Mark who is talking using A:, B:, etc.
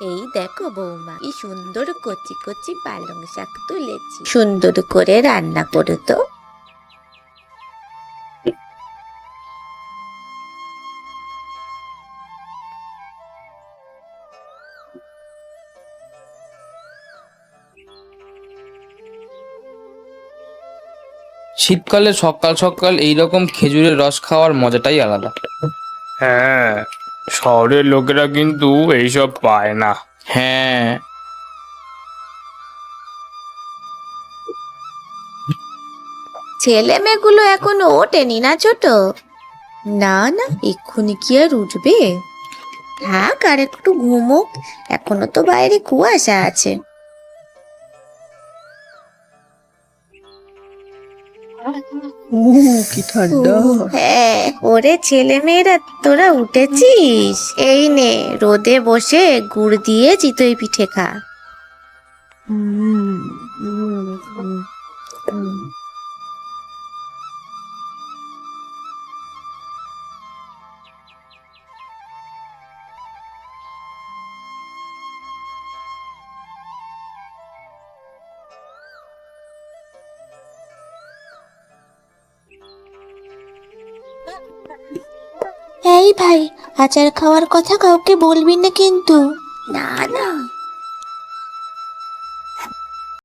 A: এই দেখো বৌমা কি সুন্দর কচি কচি পালং শাক তুলেছি। সুন্দর করে রান্না করো তো।
B: শীতকালে সকাল সকাল এইরকম খেজুরের রস খাওয়ার মজাটাই আলাদা।
C: হ্যাঁ শহরের লোকেরা কিন্তু এইসব পায় না।
B: হ্যাঁ।
A: ছেলে মেয়েগুলো এখনও ওঠেনি না ছোট? না না এক্ষুনি কি আর উঠবে? থাক আর একটু ঘুমোক। এখনও তো বাইরে কুয়াশা আছে।
D: কি ঠান্ডা।
A: হ্যাঁ ওরে ছেলে মেয়েরা তোরা উঠেছিস? এই নে রোদে বসে গুড় দিয়ে চিতই পিঠে খা।
D: হুম,
A: এই ভাই আচার খাওয়ার কথা কাউকে বলবি না কিন্তু। না না।